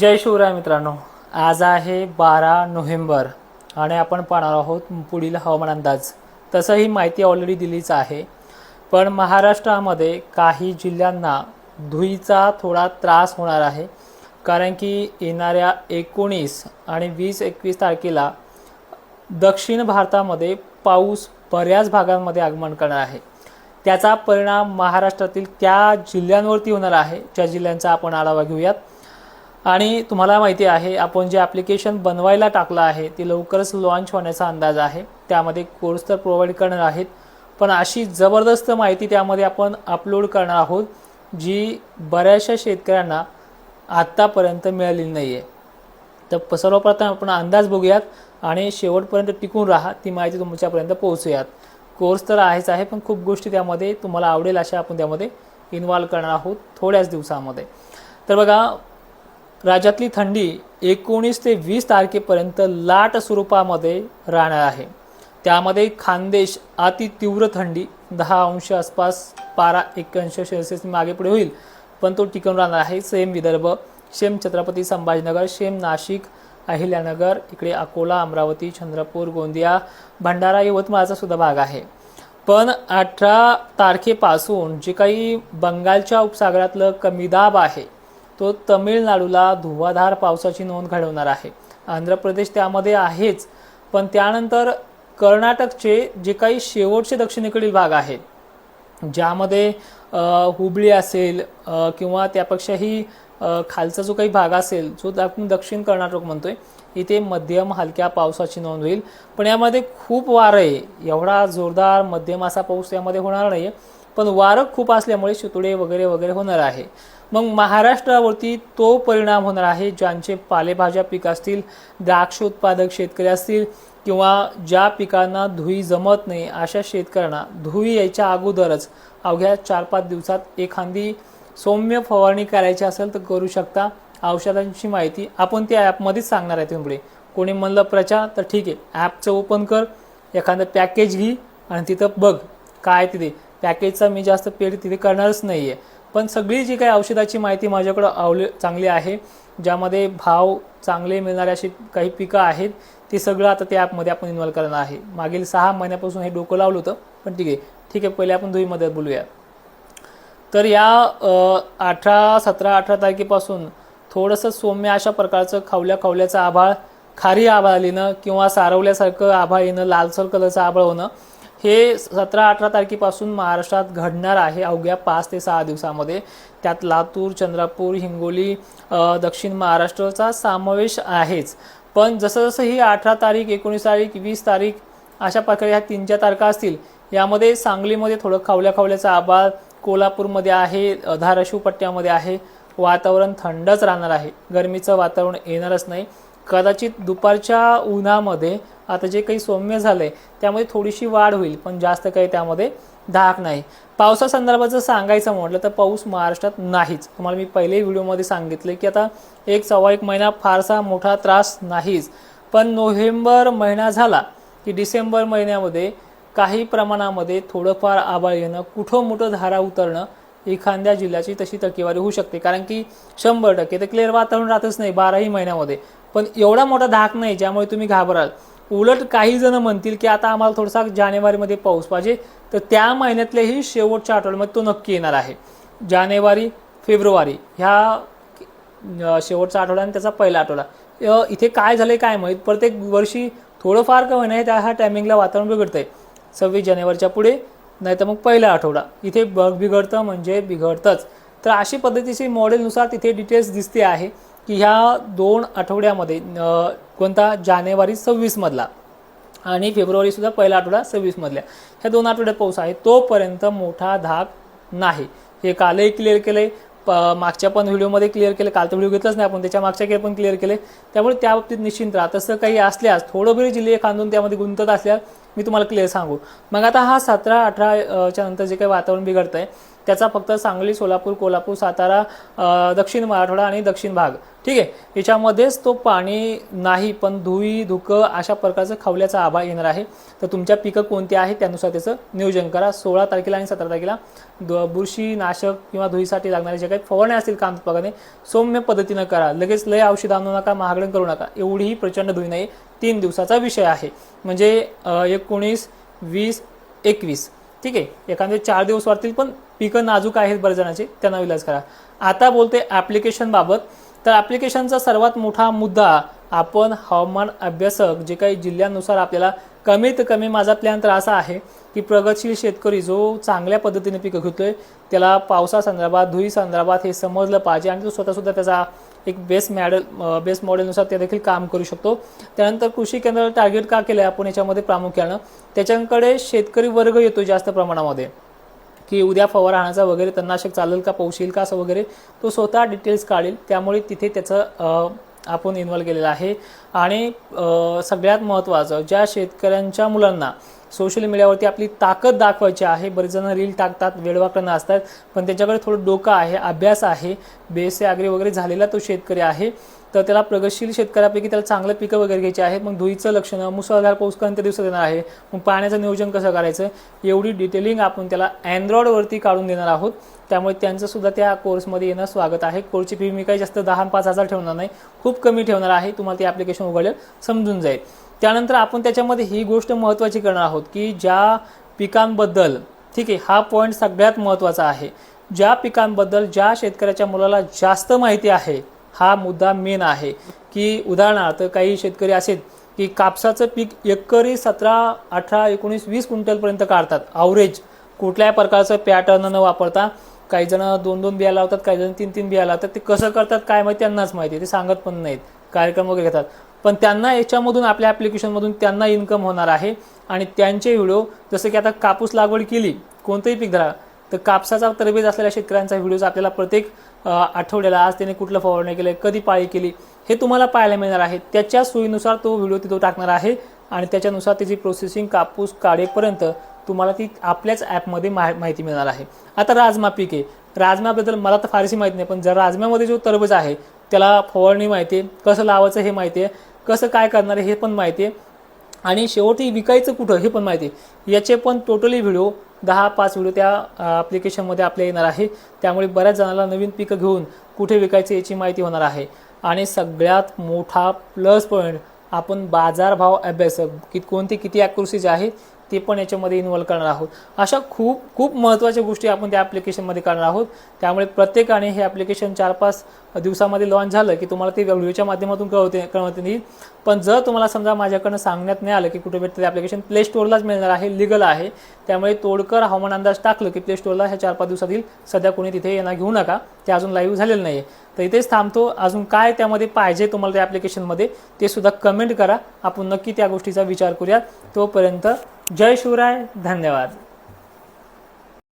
जय शिवराय मित्रांनो. आज आहे बारा नोव्हेंबर आणि आपण पाहणार आहोत पुढील हवामान अंदाज. तसं ही माहिती ऑलरेडी दिलीच आहे. पण महाराष्ट्रामध्ये काही जिल्ह्यांना धुईचा थोडा त्रास होणार आहे. कारण की येणाऱ्या एकोणीस आणि वीस एकवीस तारखेला दक्षिण भारतामध्ये पाऊस बऱ्याच भागांमध्ये आगमन करणार आहे. त्याचा परिणाम महाराष्ट्रातील त्या जिल्ह्यांवरती होणार आहे. ज्या जिल्ह्यांचा आपण आढावा घेऊयात. आणि तुम्हाला माहिती आहे आपण जे ॲप्लिकेशन बनवायला टाकलं आहे ते लवकरच लॉन्च होण्याचा अंदाज आहे. त्यामध्ये कोर्स तर प्रोव्हाइड करणार आहेत पण अशी जबरदस्त माहिती त्यामध्ये आपण अपलोड करणार आहोत जी बऱ्याचशा शेतकऱ्यांना आत्तापर्यंत मिळालेली नाही आहे तर प- सर्वप्रथम आपण अंदाज बघूयात आणि शेवटपर्यंत टिकून राहा ती माहिती तुमच्यापर्यंत पोहोचूयात. कोर्स तर आहेच आहे पण खूप गोष्टी त्यामध्ये तुम्हाला आवडेल अशा आपण त्यामध्ये इन्वॉल्व करणार आहोत थोड्याच दिवसामध्ये. तर बघा राज्यातली थंडी एकोणीस ते वीस तारखेपर्यंत लाट स्वरूपामध्ये राहणार आहे. त्यामध्ये खानदेश अति तीव्र थंडी दहा अंश आसपास बारा एक अंश सेल्सिअस मागे पुढे होईल. पण तो टिकून राहणार आहे. Same Vidarbha same Chhatrapati Sambhajinagar same Nashik Ahilyanagar इकडे अकोला अमरावती चंद्रपूर गोंदिया भंडारा यवतमाळचा सुद्धा भाग आहे. पण अठरा तारखेपासून जे काही बंगालच्या उपसागरातलं कमी दाब आहे तो तमिळनाडूला धुवाधार पावसाची नोंद घडवणार आहे. आंध्र प्रदेश त्यामध्ये आहेच पण त्यानंतर कर्नाटकचे जे काही शेवटचे दक्षिणेकडील भाग आहेत ज्यामध्ये हुबळी असेल किंवा त्यापेक्षाही खालचा जो काही भाग असेल जो आपण दक्षिण कर्नाटक म्हणतोय इथे मध्यम हलक्या पावसाची नोंद होईल. पण यामध्ये खूप वारं आहे. एवढा जोरदार मध्यम असा पाऊस यामध्ये होणार नाही पण वारं खूप असल्यामुळे शितुडे वगैरे वगैरे होणार आहे. मग महाराष्ट्रावरती तो परिणाम होणार आहे ज्यांचे पालेभाज्या पीक असतील द्राक्ष उत्पादक शेतकरी असतील किंवा ज्या पिकांना धुई जमत नाही अशा शेतकऱ्यांना धुई यायच्या अगोदरच अवघ्या चार पाच दिवसात एखादी सौम्य फवारणी करायची असेल तर करू शकता. औषधांची माहिती आपण त्या ॲपमध्येच सांगणार आहे पुढे. कोणी म्हणलं प्रचार तर ठीक आहे. ॲपचं ओपन कर एखादं पॅकेज घे आणि तिथं बघ. काय तिथे? पॅकेजचा मी जास्त पेड तिथे करणारच नाही आहे पण सगळी जी काही औषधाची माहिती माझ्याकडं आवले चांगली आहे ज्यामध्ये भाव चांगले मिळणारे अशी काही पिकं आहेत ते सगळं आता त्या ॲपमध्ये आपण इन्व्हॉल्व करणार आहे. मागील सहा महिन्यापासून हे डोकं लावलं होतं पण ठीक आहे. ठीक आहे पहिले आपण दुईमध्ये बोलूया. तर या अठरा सतरा अठरा तारखेपासून थोडंसं सौम्य अशा प्रकारचं खावल्या खावल्याचं आभाळ खारी आभाळ येणं किंवा सारवल्यासारखं आभाळ येणं लालसर कलरचं आभाळ होणं हे सतरा अठरा तारखेपासून महाराष्ट्रात घडणार आहे अवघ्या पाच ते सहा दिवसामध्ये. त्यात लातूर चंद्रपूर हिंगोली दक्षिण महाराष्ट्राचा समावेश आहेच. पण जसं जसं ही अठरा तारीख एकोणीस तारीख वीस तारीख अशा प्रकारे ह्या तीन चार तारखा असतील यामध्ये सांगलीमध्ये थोडं खावल्या खावल्याचा आभाळ कोल्हापूरमध्ये आहे धाराशिव पट्ट्यामध्ये आहे. वातावरण थंडच राहणार आहे. गरमीचं वातावरण येणारच नाही. कदाचित दुपारच्या उन्हामध्ये आता जे काही सौम्य झालं आहे त्यामध्ये थोडीशी वाढ होईल पण जास्त काही त्यामध्ये धाक नाही. पावसासंदर्भात जर सांगायचं म्हटलं तर पाऊस महाराष्ट्रात नाहीच. तुम्हाला मी पहिले व्हिडिओमध्ये सांगितले की आता एक सव्वा एक महिना फारसा मोठा त्रास नाहीच. पण नोव्हेंबर महिना झाला की डिसेंबर महिन्यामध्ये काही प्रमाणामध्ये थोडंफार आबाळ येणं कुठं मोठं धारा उतरणं एखाद्या जिल्ह्याची तशी टक्केवारी होऊ शकते. कारण की शंभर टक्के तर क्लिअर वातावरण राहतच नाही बाराही महिन्यामध्ये. पण एवढा मोठा धाक नाही ज्यामुळे तुम्ही घाबराल. उलट काही जण म्हणतील की आता आम्हाला थोडासा जानेवारीमध्ये पाऊस पाहिजे तर त्या महिन्यातल्याही शेवटच्या आठवड्यामध्ये तो नक्की येणार आहे. जानेवारी फेब्रुवारी ह्या शेवटचा आठवडा आणि त्याचा पहिला आठवडा. इथे काय झालंय काय माहीत? प्रत्येक वर्षी थोडंफार का होईना त्या ह्या टायमिंगला वातावरण बिघडतंय. सव्वीस जानेवारीच्या पुढे नाही तर मग पहिला आठवडा. इथे बघ बिघडतं म्हणजे बिघडतंच. तर अशी पद्धतीची मॉडेलनुसार तिथे डिटेल्स दिसते आहे. की ह्या दोन आठवड्यामध्ये कोणता? जानेवारी सव्वीसमधला आणि फेब्रुवारीसुद्धा पहिला आठवडा सव्वीसमधल्या. ह्या दोन आठवड्यात पाऊस आहे. तोपर्यंत मोठा धाक नाही. हे कालही क्लिअर केलंय. प मागच्या पण व्हिडिओमध्ये क्लिअर केलं काल तर व्हिडिओ घेतलाच नाही आपण. त्याच्या मागच्या काही पण क्लिअर केले त्यामुळे त्या बाबतीत निश्चिंत राहा. तसं काही असल्यास थोडंभरी जिल्हे खांदून त्यामध्ये गुंतत असल्यास मी तुम्हाला क्लिअर सांगू. मग आता हा सतरा अठरा च्या नंतर जे काही वातावरण बिघडतंय त्याचा फक्त सांगली सोलापूर कोल्हापूर सातारा दक्षिण मराठवाडा आणि दक्षिण भाग. ठीक आहे? याच्यामध्येच तो पाणी नाही पण धुई धुकं अशा प्रकारचं खवल्याचा आभाळ येणार आहे. तर तुमच्या पिकं कोणती आहे त्यानुसार त्याचं नियोजन करा. सोळा तारखेला आणि सतरा तारखेला द- बुरशी नाशक किंवा धुईसाठी लागणारे जे काही फवारणी असतील काम पगाने सौम्य पद्धतीनं करा. लगेच लय औषध आणू नका महागडण करू नका. एवढीही प्रचंड धुई नाही. तीन दिवसाचा विषय आहे. म्हणजे एकोणीस वीस एकवीस. ठीक आहे? एखादे चार दिवस वाढतील पण पिकं नाजूक आहेत बऱ्याच जणांची त्यांना विलाज करा. आता बोलते ॲप्लिकेशनबाबत तर ॲप्लिकेशनचा सर्वात मोठा मुद्दा आपण हवामान अभ्यासक जे काही जिल्ह्यानुसार आपल्याला कमीत कमी माझा प्लॅन तर असा आहे की प्रगतशील शेतकरी जो चांगल्या पद्धतीने पिकं घेतोय त्याला पावसासंदर्भात धुई संदर्भात हे समजलं पाहिजे आणि तो स्वतःसुद्धा त्याचा एक बेस्ट मॅडल बेस्ट मॉडेलनुसार ते देखील काम करू शकतो. त्यानंतर कृषी केंद्राला टार्गेट का केलं आहे आपण याच्यामध्ये प्रामुख्यानं. त्याच्याकडे शेतकरी वर्ग येतो जास्त प्रमाणामध्ये. की उद्या फवारा आणायचा वगैरे तणनाशक चालेल का पाऊस का असं वगैरे तो स्वतः डिटेल्स काढेल. त्यामुळे तिथे त्याचं आपण इन्व्हॉल्व केलेलं आहे. आणि सगळ्यात महत्त्वाचं ज्या शेतकऱ्यांच्या मुलांना सोशल मीडियावरती आपली ताकद दाखवायची आहे बरेच जण रील टाकतात वेडवाकडं असतात पण त्याच्याकडे थोडं डोकं आहे अभ्यास आहे बेसे आगरी वगैरे झालेला तो शेतकरी आहे. तर त्याला प्रगतशील शेतकऱ्यापैकी त्याला चांगलं पिकं वगैरे घ्यायची आहेत मग धुईचं लक्षणं मुसळधार पाऊस कोणत्या दिवसात येणार आहे. मग पाण्याचं नियोजन कसं करायचं? एवढी डिटेलिंग आपण त्याला अँड्रॉइडवरती काढून देणार आहोत. त्यामुळे त्यांचं सुद्धा त्या कोर्समध्ये येणं स्वागत आहे. कोर्सची फी मी काही जास्त दहा पाच हजार ठेवणार नाही. खूप कमी ठेवणार आहे. तुम्हाला ते ॲप्लिकेशन उघडलं समजून जाईल. त्यानंतर आपण त्याच्यामध्ये ही गोष्ट महत्त्वाची करणार आहोत की ज्या पिकांबद्दल ठीक आहे हा पॉईंट सगळ्यात महत्त्वाचा आहे. ज्या पिकांबद्दल ज्या शेतकऱ्याच्या मुलाला जास्त माहिती आहे हा मुद्दा मेन आहे की उदाहरणार्थ काही शेतकरी असेल की कापसाचं पीक एकरी सतरा अठरा एकोणीस वीस क्विंटलपर्यंत काढतात. अवरेज कुठल्याही प्रकारचं पॅटर्न न वापरता काही जण दोन दोन बिया लावतात काही जण तीन तीन बिया लावतात. ते कसं करतात काय माहिती त्यांनाच माहिती ते सांगत पण नाहीत. कार्यक्रम वगैरे घेतात. पण त्यांना याच्यामधून आपल्या ॲप्लिकेशनमधून त्यांना इन्कम होणार आहे. आणि त्यांचे व्हिडिओ जसं की आता कापूस लागवड केली कोणतंही पीक धरा तर कापसाचा तरबेज असलेल्या शेतकऱ्यांचा व्हिडिओज आपल्याला प्रत्येक आठवड्याला आज त्याने कुठलं फवारणी केलं कधी पाळी केली हे तुम्हाला पाहायला मिळणार आहे. त्याच्या सोयीनुसार तो व्हिडिओ तिथं टाकणार आहे आणि त्याच्यानुसार त्याची प्रोसेसिंग कापूस काढेपर्यंत तुम्हाला ती आपल्याच ॲपमध्ये मा माहिती मिळणार आहे. आता राजमा पीक आहे. राजम्याबद्दल मला तर फारशी माहिती नाही पण जर राजम्यामध्ये जो टरबूज आहे त्याला फवारणी माहिती आहे कसं लावायचं हे माहिती आहे कसं काय करणार आहे हे पण माहिती आहे आणि शेवटी विकायचं कुठं हे पण माहिती आहे. याचे पण टोटली व्हिडिओ दहा पाच व्हिडिओ त्या ॲप्लिकेशनमध्ये आपल्या येणार आहे. त्यामुळे बऱ्याच जणांना नवीन पिकं घेऊन कुठे विकायचे याची माहिती होणार आहे. आणि सगळ्यात मोठा प्लस पॉईंट आपण बाजारभाव अभ्यास की कोणती किती ॲक्युरसीज आहे ते पण याच्यामध्ये इन्व्हॉल्व करणार आहोत. अशा खूप खूप महत्त्वाच्या गोष्टी आपण त्या ॲप्लिकेशनमध्ये करणार आहोत. त्यामुळे प्रत्येकाने हे ॲप्लिकेशन चार पाच दिवसामध्ये लॉन्च झालं की तुम्हाला ते व्हिडिओच्या माध्यमातून कळवते कळवते येईल. पण जर तुम्हाला समजा माझ्याकडनं सांगण्यात नाही आलं की कुठे भेटतं ते ॲप्लिकेशन प्ले स्टोअरलाच मिळणार आहे लिगल आहे. त्यामुळे तोडकर हवामान अंदाज टाकलं की प्ले स्टोअरला ह्या चार पाच दिवसात येईल सध्या कोणी तिथे येणार घेऊ नका. ते अजून लाईव्ह झालेलं नाही आहे तर इथेच थांबतो. अजून काय त्यामध्ये पाहिजे तुम्हाला त्या ॲप्लिकेशनमध्ये ते सुद्धा कमेंट करा. आपण नक्की त्या गोष्टीचा विचार करूयात. तोपर्यंत जय शिवराय धन्यवाद.